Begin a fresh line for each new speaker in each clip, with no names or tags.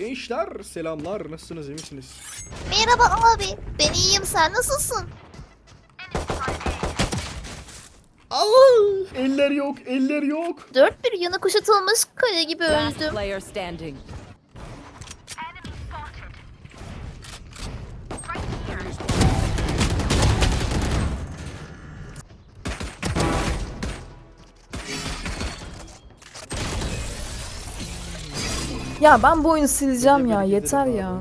Gençler selamlar nasılsınız iyi misiniz?
Merhaba abi. Ben iyiyim sen nasılsın?
Allah! Eller yok eller yok.
Dört bir yana kuşatılmış kale gibi
Last
öldüm.
player standing.
Ya ben bu oyunu sileceğim ya yeter ya.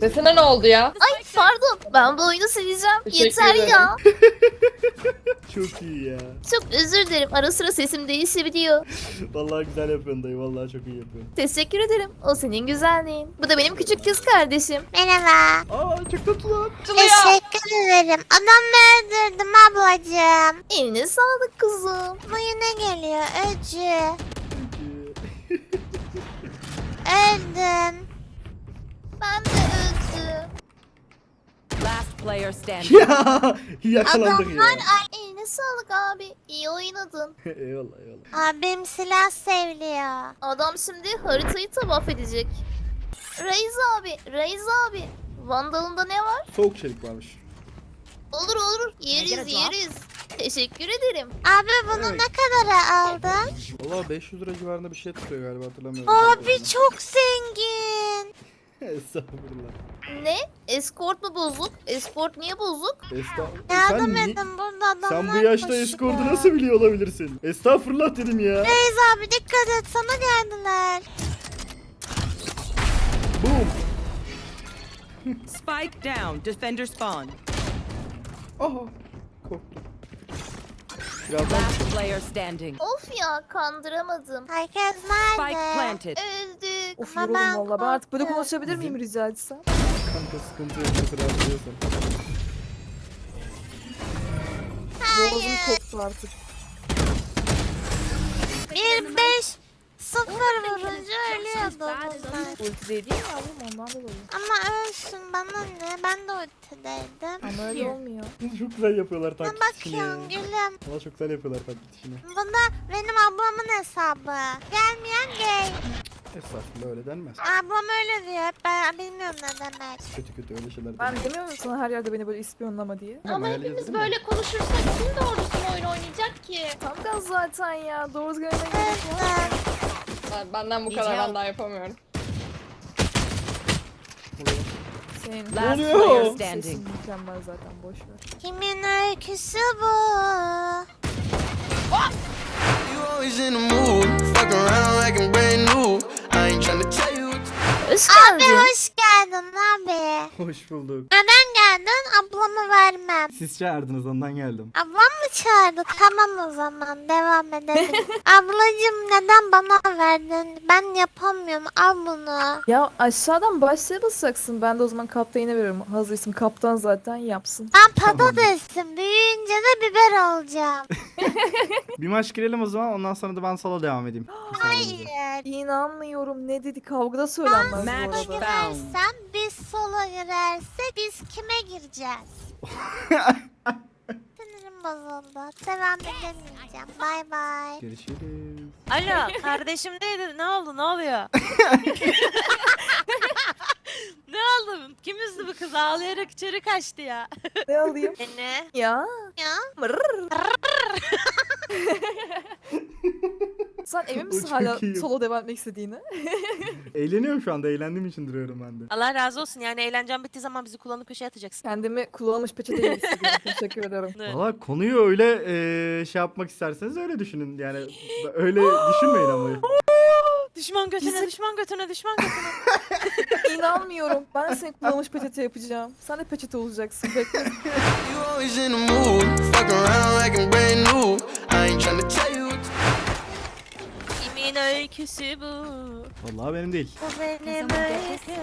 Sesine ne oldu ya?
Ay pardon ben bu oyunu sileceğim.
Teşekkür
Yeter
ederim.
ya.
Çok iyi ya.
Çok özür dilerim ara sıra sesim değişebiliyor.
Vallahi güzel yapıyorsun dayı vallahi çok iyi yapıyorsun.
Teşekkür ederim. O senin güzelliğin. Bu da benim küçük kız kardeşim. Merhaba.
Aa çok tatlı lan.
Teşekkür ederim. Adamı öldürdüm ablacığım.
Eline sağlık kızım.
Bu yine geliyor. Öcü.
İyi.
Öldüm.
Ben de öldüm.
Last player standing.
ya yakalandık ya.
Adamlar
Eline sağlık abi. İyi oynadın.
eyvallah eyvallah.
abim silah sevliyor.
Adam şimdi haritayı tabaf edecek. Reis abi, Reis abi. Vandalında ne var?
Soğuk çelik varmış.
Olur olur. Yeriz yeriz. Teşekkür ederim.
Abi bunu
Evet.
ne kadara aldın?
Valla 500 lira civarında bir şey tutuyor galiba hatırlamıyorum.
Abi çok zengin.
Estağfurullah.
Ne? Escort mu bozuk? Escort niye bozuk?
Estağfurullah.
Yardım
Sen, ni-
edin burada adamlar
sen bu yaşta
koşuyor.
nasıl biliyor olabilirsin? Estağfurullah dedim ya.
Reis abi dikkat et sana geldiler.
Boom.
Spike down. Defender spawn.
Aha. Korktum. Birazdan
Last player standing.
Of ya kandıramadım.
Herkes
Spike
nerede?
planted.
Öldük.
Of
Ama ben
yoruldum valla ben artık böyle
korktum.
konuşabilir miyim rica etsem?
kanka sıkıntı yok. Rahatlıyorsan.
Boğazım koptu artık.
Bir beş sıfır vurunca ölüyordu bunlar.
Ulti değil yavrum ondan dolayı.
Ama ölsün bana ne? Ben de ultideydim.
Ama öyle olmuyor.
çok güzel yapıyorlar
Ne
taklit işini ya.
bakıyorsun gülüm?
Valla çok güzel yapıyorlar taklit işini.
Bu da benim ablamın hesabı. Gelmeyen gay.
Estağfurullah öyle denmez.
Ablam öyle diyor. Hep ben bilmiyorum ne demek.
Kötü kötü öyle şeyler
Ben
denmez.
demiyor muyum sana her yerde beni böyle ispiyonlama diye?
Ama
hayal
hepimiz
yazılır mı?
böyle konuşursak kim doğrusunu oyun oynayacak ki?
Tam gaz zaten ya. Doğru görmeye gerek yok.
Ben, benden bu kadar ben daha yapamıyorum.
Senin
Last player
sesin
standing.
mükemmel zaten boş ver.
Kimin öyküsü bu?
You always in the mood, fuck around like I'm brand new. I ain't tryna tell you what
Hoş
Abi hoş geldin abi.
Hoş bulduk.
Neden geldin? Ablamı vermem.
Siz çağırdınız ondan geldim.
Ablam mı çağırdı? Tamam o zaman devam edelim. Ablacım neden bana verdin? Ben yapamıyorum. Al bunu.
Ya aşağıdan başlığa basacaksın. Ben de o zaman kaptanına veririm. Hazır isim kaptan zaten yapsın.
Ben patatesim. Büyüyünce de biber olacağım.
Bir maç girelim o zaman ondan sonra da ben solo devam edeyim.
Hayır.
İnanmıyorum ne dedi kavgada söylenmez bu
Match
arada.
found.
Girersem biz sola girersek biz kime gireceğiz? Sinirim bozuldu. Devam edemeyeceğim. Bay bay.
Görüşürüz.
Alo kardeşim neydi? Ne oldu? Ne oluyor? ne oldu? Kim üzdü bu kız? Ağlayarak içeri kaçtı ya.
Ne alayım?
E ne?
Ya.
Ya.
Mırrr. Sen emin
O
misin
çok
hala
iyi.
solo devam etmek istediğine?
Eğleniyorum şu anda eğlendiğim için duruyorum ben de.
Allah razı olsun yani eğlencen bittiği zaman bizi kullanıp köşeye atacaksın.
Kendimi kullanılmış peçeteye hissediyorum. Teşekkür ederim.
Valla konuyu öyle eee, şey yapmak isterseniz öyle düşünün. Yani öyle düşünmeyin ama.
Düşman götüne,
Bizim-
düşman götüne, düşman götüne.
İnanmıyorum. Ben seni kullanılmış peçete yapacağım. Sen de peçete olacaksın. Bekle.
you always in the mood, fuck around like I'm brand new.
Öyküsü bu?
Vallahi benim değil.
Bu benim öyküm.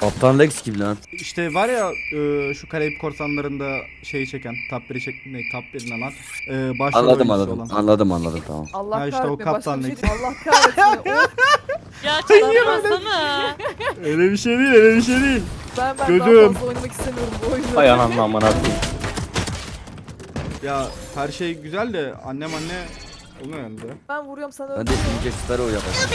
Kaptan Lex gibi lan.
İşte var ya eee, şu Karayip Korsanları'nda şeyi çeken, top 1'i çek, ne top 1 ne lan? Eee başrol
Anladım
oyuncusu
anladım.
olan.
Anladım anladım tamam.
Allah
Ha işte o
kahretme. Başka
kaptan
bir şey değil. Allah kahretme. Of,
Ya çaktırmasana.
öyle bir şey değil, öyle bir şey değil.
ben ben
Gözüm.
daha fazla oynamak istemiyorum bu oyunu.
Hay anam aman abi.
Ya her şey güzel de annem anne olmuyor herhalde.
Ben vuruyorum sen
Ben de
öldürüyorsun.
Jack Sparrow yapacağım.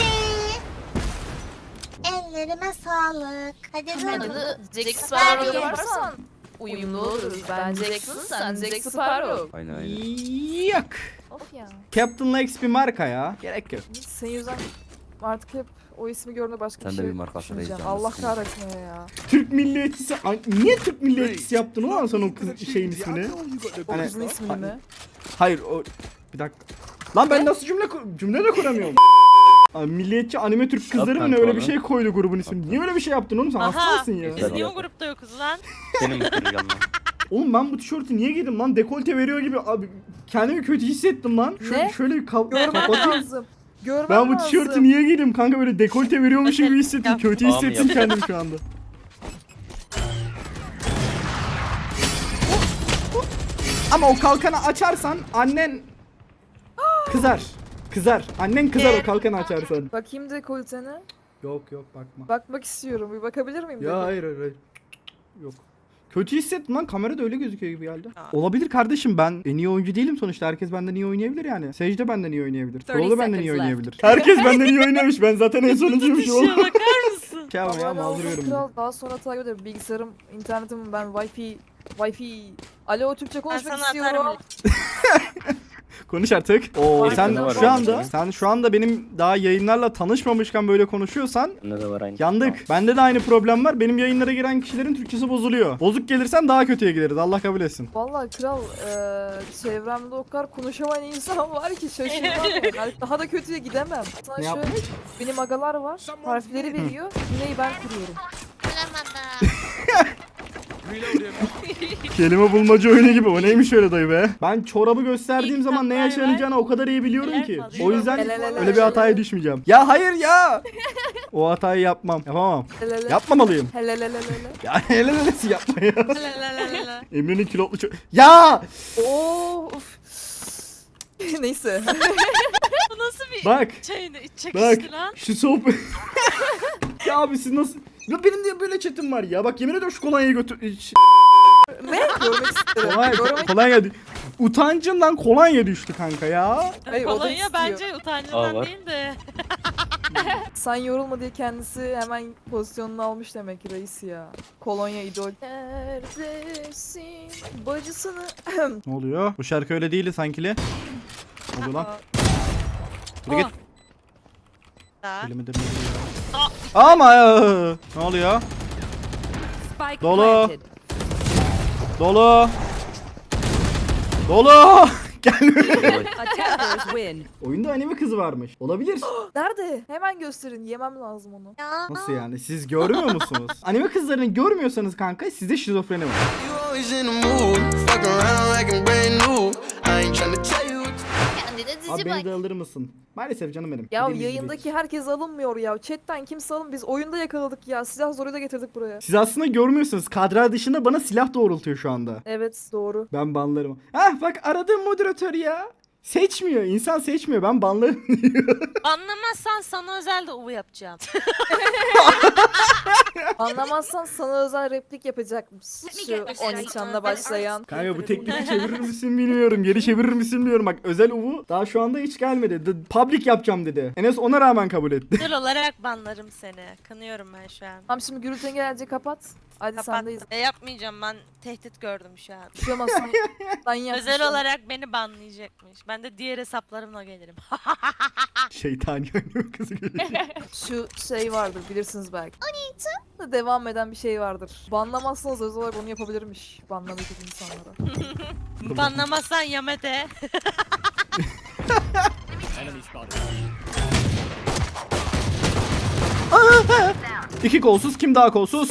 El Ellerime sağlık. Hadi dur.
Adını Jack
Sparrow
yaparsan uyumlu oluruz. Ben Jackson, sen Jack Sparrow.
Aynen aynen.
Yok.
Of ya.
Captain Lex bir marka ya. Gerek yok.
Senin yüzünden artık hep o ismi gördüğümde başka
Sen
bir
de
şey
bir marka
düşüneceğim.
arayacağım.
Allah kahretsin ya.
Türk milliyetçisi. Ay, Niye Türk milliyetçisi yaptın ulan sen o kız şeyin ismini?
O
Hani-
kızın ismini mi?
Hayır o bir dakika. Lan ben nasıl cümle cümle de kuramıyorum. Abi, milliyetçi anime Türk kızları mı ne öyle bir şey koydu grubun ismini. Niye öyle bir şey yaptın oğlum sen
Aha.
hastasın ya.
Biz niye o grupta yokuz lan?
Senin mi kıracağım lan?
Oğlum ben bu tişörtü niye giydim lan? Dekolte veriyor gibi abi kendimi kötü hissettim lan. Şöyle,
Ne?
şöyle bir kav-
Görmen lazım. Görmen
Ben bu
lazım.
tişörtü niye giydim kanka böyle dekolte veriyormuşum gibi hissettim. Kötü
Tamam,
hissettim
yap.
kendim şu anda. Ama o kalkanı açarsan annen kızar. Kızar. Annen kızar o kalkanı açarsan.
Bakayım dekolteni.
Yok yok bakma.
Bakmak istiyorum. Bir bakabilir miyim?
Ya hayır hayır hayır. Yok. Kötü hissettim lan kamerada öyle gözüküyor gibi geldi. Olabilir kardeşim ben en iyi oyuncu değilim sonuçta herkes benden iyi oynayabilir yani. Secde benden iyi oynayabilir.
30
Troll benden iyi
seconds
oynayabilir. Herkes benden iyi oynamış ben zaten en sonuncuymuş oğlum.
Şuna bakar mısın?
Şey ama ya
Hala kral. Daha sonra takip ederim. Bilgisayarım, internetim ben wifi Wi-Fi. Alo Türkçe konuşmak
sana atarım. link.
Konuş artık. Oo sen
var
şu anda
senin?
sen şu anda benim daha yayınlarla tanışmamışken böyle konuşuyorsan
Bende de var aynı.
yandık. Bende de aynı problem var. Benim yayınlara giren kişilerin Türkçesi bozuluyor. Bozuk gelirsen daha kötüye gideriz. Allah kabul etsin.
Vallahi kral eee çevremde o kadar konuşamayan insan var ki şaşırmam. yani daha da kötüye gidemem. Sana
Ne
şöyle,
yapmış?
benim agalar var. Harfleri veriyor. Yine ben kuruyorum.
Kelime bulmaca oyunu gibi. O neymiş öyle dayı be? Ben çorabı gösterdiğim zaman ne yaşanacağını o kadar iyi biliyorum ki. O yüzden öyle bir hataya düşmeyeceğim. Ya hayır ya. O hatayı yapmam. Yapamam. Yapmamalıyım. Ya hele neresi yapma ya. Emre'nin kilotlu ço- Ya!
Oo, uf. Neyse.
Bu nasıl bir
Bak.
çayını iç
Bak.
çekişti lan?
Şu sohbet. ya abi siz nasıl... Ya benim de böyle chatim var ya. Bak yemin ediyorum şu kolonyayı götür...
Ne? Görmek isterim.
Kolonya,
Görmek
kolonya... Utancından kolonya düştü kanka ya.
O da
Kolonya
istiyor.
bence
Aa,
utancından
var.
değil de.
Sen yorulma diye kendisi hemen pozisyonunu almış demek ki reis ya. Kolonya idol. Neredesin bacısını...
Ne oluyor? Bu şarkı öyle değildi sankili. Ne oluyor lan? Yürü git. Elimi de- Ama ya. Ne oluyor?
Spike
Dolu.
planted.
Dolu. Dolu. Gel.
Attackers win.
Oyunda anime kızı varmış. Olabilir.
Nerede? Hemen gösterin. Yemem lazım onu.
Ya.
Nasıl yani? Siz görmüyor musunuz? anime kızlarını görmüyorsanız kanka sizde şizofreni var.
You always in the mood. Fuck around like I'm brand new. I ain't tryna tell you what
Kendine
Abi
dizi
beni
bak.
de alır mısın? Maalesef canım benim.
Ya
gibi.
yayındaki herkes alınmıyor ya. Chatten kimse alın. Biz oyunda yakaladık ya. Silah zoru da getirdik buraya.
Siz aslında görmüyorsunuz. Kadra dışında bana silah doğrultuyor şu anda.
Evet doğru.
Ben banlarım. Hah bak aradığım moderatör ya. Seçmiyor. İnsan seçmiyor. Ben banlarım diyor.
Anlamazsan sana özel de uvu yapacağım.
Anlamazsan sana özel replik yapacakmış. Şu 13 anla başlayan.
Kanka bu teklifi çevirir misin bilmiyorum. Geri çevirir misin bilmiyorum. Bak özel uvu daha şu anda hiç gelmedi. The public yapacağım dedi. Enes ona rağmen kabul etti.
Özel olarak banlarım seni. Kanıyorum ben şu an.
Tamam şimdi gürültü engelci kapat. Hadi sendeyiz.
E, yapmayacağım ben tehdit gördüm şu an.
Bir şey olmaz. Sen, sen yap.
Özel olarak beni banlayacakmış. Ben de diğer hesaplarımla gelirim.
Şeytani anime kızı geliyor.
Şu şey vardır bilirsiniz belki. O Devam eden bir şey vardır. Banlamazsanız özel olarak onu yapabilirmiş. Banlamak insanlara.
Banlamazsan Yamete.
İki kolsuz kim daha kolsuz?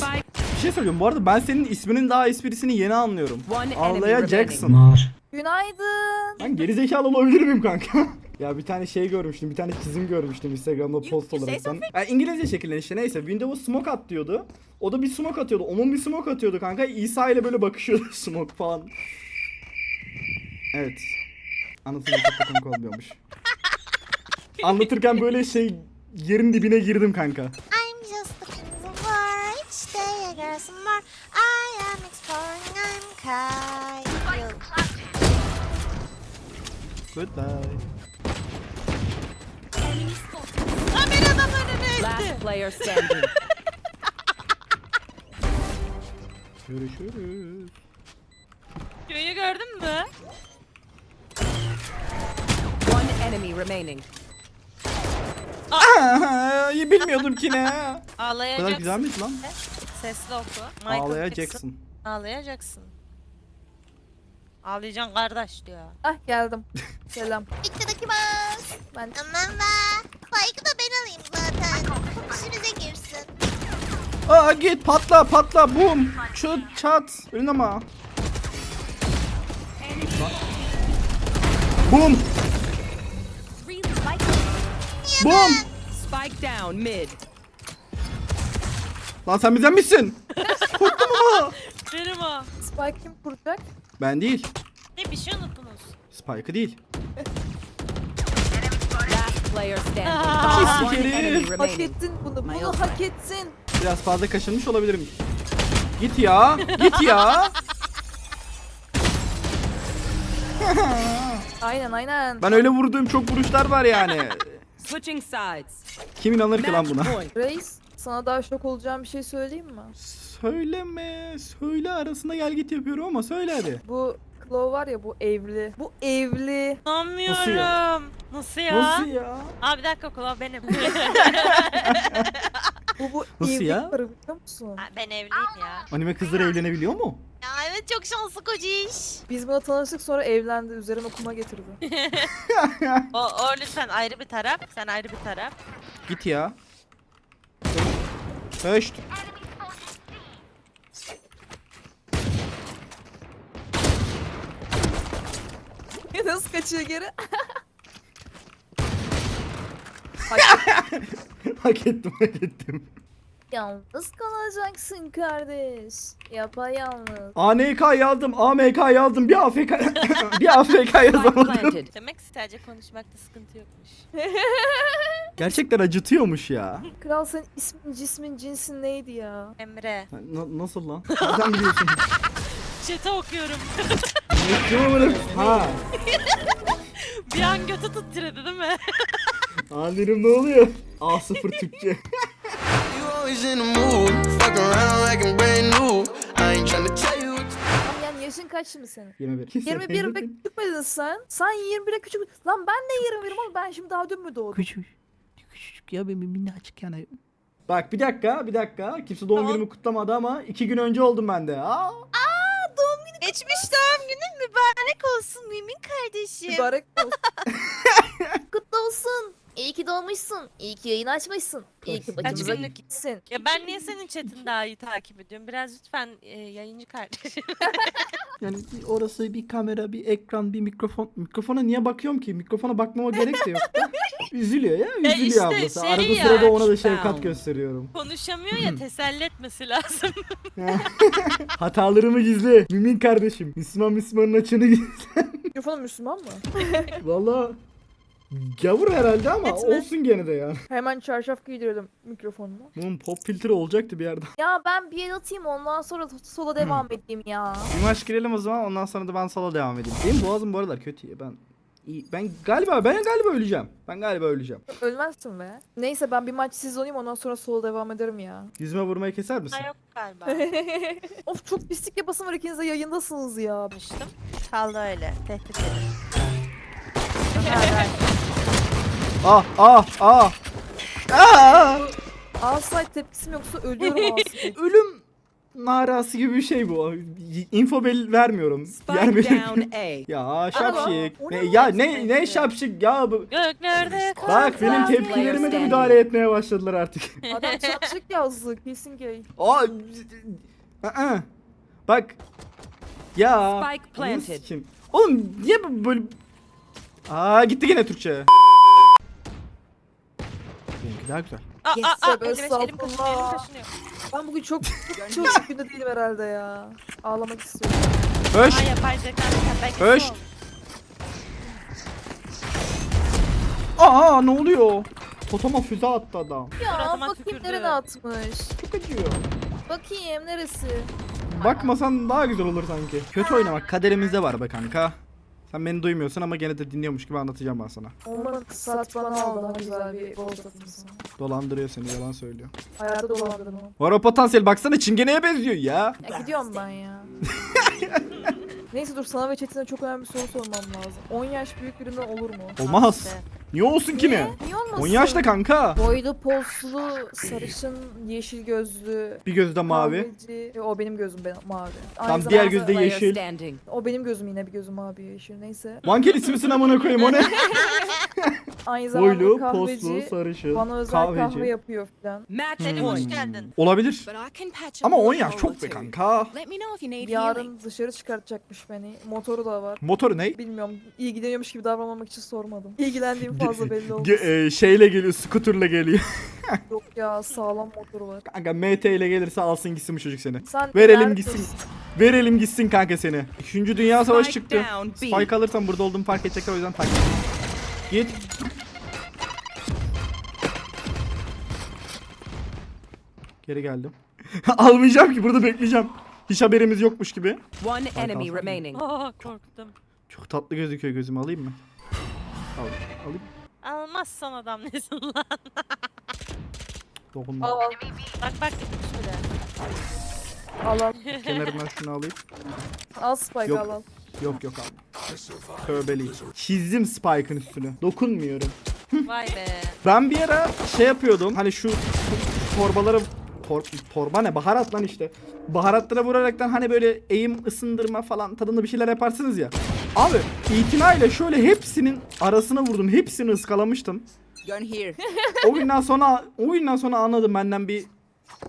Bir şey söyleyeyim bu arada ben senin isminin daha esprisini yeni anlıyorum. Ağlaya. Jackson.
Günaydın.
Ben gerizekalı olabilir miyim kanka? ya bir tane şey görmüştüm, bir tane çizim görmüştüm Instagram'da post olarak. Yani İngilizce şekillen işte neyse. Windows'a smoke at diyordu. O da bir smoke atıyordu. Onun bir smoke atıyordu kanka. İsa ile böyle bakışıyordu smoke falan. Evet. Anlatınca çok komik olmuyormuş. Anlatırken böyle şey yerin dibine girdim kanka.
I'm just looking for each day I get some more. I am exploring, I'm kind.
Goodbye.
Kameradan önüne
Last player standing.
Görüşürüz.
Köyü gördün mü?
One enemy remaining.
Aa, bilmiyordum ki ne. Bu kadar
güzel
miydi lan?
Sesli oku. Michael
Jackson.
Ağlayacaksın. Ağlayacaksın kardeş diyor.
Ah geldim. Selam.
İttirikimasu.
Ben
Tamam be. Spike'ı da ben alayım zaten. İşimize girsin.
Aa git patla patla bum. Çut çat. Önüne ama. Bum. Bum.
Spike down mid.
Lan sen bizden misin? Korktum ama.
Benim o.
Spike kim kuracak?
Ben değil.
Ne bir şey unuttunuz.
Spike'ı değil.
Last player standing. One
Hak
remaining.
ettin bunu. Bunu hak ettin.
Biraz fazla kaşınmış olabilirim. Git ya. Git ya.
Aynen aynen.
Ben öyle vurduğum çok vuruşlar var yani.
Switching sides.
Kim inanır ki lan buna?
Reis sana daha şok olacağım bir şey söyleyeyim mi?
Söyleme. Söyle arasında gel git yapıyorum ama söyle hadi.
Bu Claw var ya bu evli. Bu evli.
İnanmıyorum. Nasıl ya?
Nasıl ya?
Aa bir dakika kulağı benim.
Bu bu
Nasıl
evli
ya?
karı biliyor musun?
Ha, ben evliyim ya.
Anime kızları evlenebiliyor mu?
Ya evet çok şanslı kociş.
Biz buna tanıştık sonra evlendi. Üzerine kuma getirdi.
O, o lütfen ayrı bir taraf. Sen ayrı bir taraf.
Git ya. Höşt.
Nasıl kaçıyor geri?
hak ettim hak ettim.
Yalnız kalacaksın kardeş. Yapayalnız.
ANK yazdım, AMK yazdım, bir AFK bir AFK yazamadım.
Demek sadece konuşmakta sıkıntı yokmuş.
Gerçekten acıtıyormuş ya.
Kral senin ismin, cismin, cinsin neydi ya?
Emre.
Na- nasıl lan? Nereden biliyorsun?
Chat'e okuyorum.
Bekliyorum Ha.
bir an götü titredi değil mi?
Amirim ne oluyor? A0 Türkçe.
Yani yaşın kaç şimdi senin?
21.
21 be küçük müydün sen? Sen 21'e küçük. Lan ben de 21'im ama ben şimdi daha dün mü doğdum?
Küçük. Küçücük ya benim minnacık yani. Bak bir dakika bir dakika. Kimse doğum günümü kutlamadı ama iki gün önce oldum ben de. Aa.
Geçmiş doğum günün mübarek olsun Mümin kardeşim.
Mübarek olsun.
Kutlu olsun. İyi ki doğmuşsun. İyi ki yayın açmışsın. İyi ki başımıza
günlük?
gitsin.
Ya ben niye senin chat'ini daha iyi takip ediyorum? Biraz lütfen e, yayıncı kardeşim.
Yani bir orası bir kamera, bir ekran, bir mikrofon. Mikrofona niye bakıyorum ki? Mikrofona bakmama gerek de yok. da. Üzülüyor ya, üzülüyor
işte
ablası.
şey
Arada
ya,
sırada ona da şefkat gösteriyorum.
Konuşamıyor ya teselli etmesi lazım.
Hatalarımı gizle. Mümin kardeşim. Müslüman Müslümanın açığını gizle.
Mikrofonun Müslüman mı?
Valla gavur herhalde ama
Etme.
olsun gene de ya.
Hemen çarşaf giydiriyordum mikrofonuma.
Bunun pop filtre olacaktı bir yerde.
Ya ben bir el atayım ondan sonra sola devam edeyim ya.
Bir maç girelim o zaman ondan sonra da ben solo devam edeyim. Benim boğazım bu aralar kötü ya ben. iyi- Ben galiba ben galiba öleceğim. Ben galiba öleceğim.
Ölmezsin be. Neyse ben bir maç siz olayım ondan sonra sola devam ederim ya.
Yüzüme vurmayı keser misin?
Ha yok galiba.
of çok pislik yapasım var ikiniz de yayındasınız ya.
Kaldı öyle. Tehdit edin.
Ah ah ah. Ah!
Asay tepkisim yoksa ölüyorum Asay.
Ölüm narası gibi bir şey bu. Info bel vermiyorum.
Spike
Yer benim.
down A.
Ya şapşik.
o
Ne, ya ne ne şapşik ya bu.
Göklerde
Bak benim tepkilerime de müdahale etmeye başladılar artık.
Adam çapşık yazdı kesin gay.
Aa. ı-ı. Bak. Ya.
Spike planted.
Kim? Oğlum niye bu böyle... Aa gitti gene Türkçe. Daha güzel.
Aa,
Yes,
aa, aa,
tövbe
elim elim kaşınıyor, elim
estağfurullah.
kaşınıyor.
Ben bugün çok çok günde değilim herhalde ya. Ağlamak istiyorum.
Höş.
Aa yapay zeka belki son.
Aa ne oluyor? Totoma füze attı adam.
Ya
Suratıma
bakayım
tükürdü.
nereye atmış.
Çok acıyor.
Bakayım neresi?
Bakmasan daha güzel olur sanki. Kötü oynamak kaderimizde var be kanka. Sen beni duymuyorsun ama gene de dinliyormuş gibi anlatacağım ben sana.
Olmadı saat bana al daha güzel bir bol sana.
Dolandırıyor seni yalan söylüyor.
Hayatta dolandırma.
Var o potansiyel baksana çingeneye benziyor ya.
Ya gidiyorum ben ya. Neyse dur sana ve Çetin'e çok önemli bir soru sormam lazım. 10 yaş büyük birinden olur mu?
Olmaz. Niye olsun ki ne?
Niye olmasın?
10 yaşta kanka.
Boylu, poslu, sarışın, yeşil gözlü,
Bir gözde mavi.
kahveci. E, O benim gözüm ben, mavi. Aynı
Tam diğer
zamanda-
gözde yeşil.
standing.
O benim gözüm yine bir gözüm mavi yeşil neyse.
Vankel ismisin amına koyayım o ne?
Aynı zamanda
Boylu,
kahveci.
poslu, sarışın,
Bana özel kahve
kahveci.
yapıyor falan.
Match
Selim
point.
hoş geldin.
Olabilir.
But I can patch
Ama
up
10
a
yaş çok be kanka.
Let me know if you need healing.
Yarın dışarı çıkartacakmış beni. Motoru da var.
Motoru ne?
Bilmiyorum. İlgileniyormuş gibi davranmamak için sormadım. İlgilendiğim fazla belli oldu.
Ge- e, şeyle geliyor, skuterla geliyor.
Yok ya sağlam motoru var.
Kanka MT ile gelirse alsın gitsin bu çocuk seni.
Sen
Verelim
neredesin?
gitsin. Verelim gitsin kanka seni. Üçüncü Dünya Savaşı
Spike
çıktı.
down, B.
Spike alırsam burada olduğumu fark edecekler o yüzden takip. Git. Geri geldim. Almayacağım ki burada bekleyeceğim. Hiç haberimiz yokmuş gibi.
One enemy remaining.
Aa korktum.
Çok tatlı gözüküyor gözüm alayım mı? Al, alayım.
Almazsan adam nesin lan?
Dokunma.
Al al
Bak bak şöyle.
al al.
Kenarından şunu alayım.
Al Spike
Yok.
al al.
Yok yok abi. Tövbeli. Çizdim Spike'ın üstünü. Dokunmuyorum.
Vay be.
Ben bir ara şey yapıyordum. Hani şu torbaları tor, torba ne baharat lan işte. Baharatlara vuraraktan hani böyle eğim ısındırma falan tadında bir şeyler yaparsınız ya. Abi itinayla şöyle hepsinin arasına vurdum. Hepsini ıskalamıştım.
Gun here.
O günden sonra o günden sonra anladım benden bir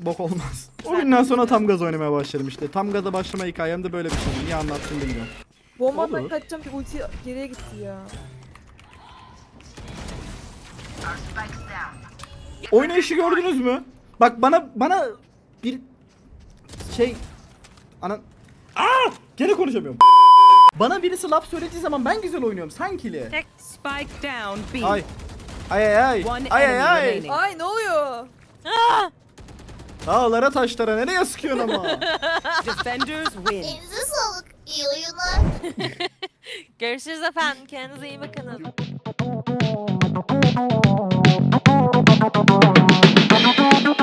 bok olmaz. O günden sonra tam gaz oynamaya başladım işte. Tam gaza başlama hikayem de böyle bir şey. Niye anlattım bilmiyorum.
Bombadan
Olur.
kaçacağım ki ulti geriye gitti ya.
Oynayışı gördünüz mü? Bak bana bana bir şey ana Aa! Gene konuşamıyorum. Bana birisi laf söylediği zaman ben güzel oynuyorum sankili.
Tek spike down B.
Ay. Ay ay ay. Ay ay ay.
Ay ne oluyor? Ah!
Dağlara taşlara nereye sıkıyorsun ama?
Defenders win.
Elinize sağlık. İyi oyunlar.
Görüşürüz efendim. Kendinize iyi bakın.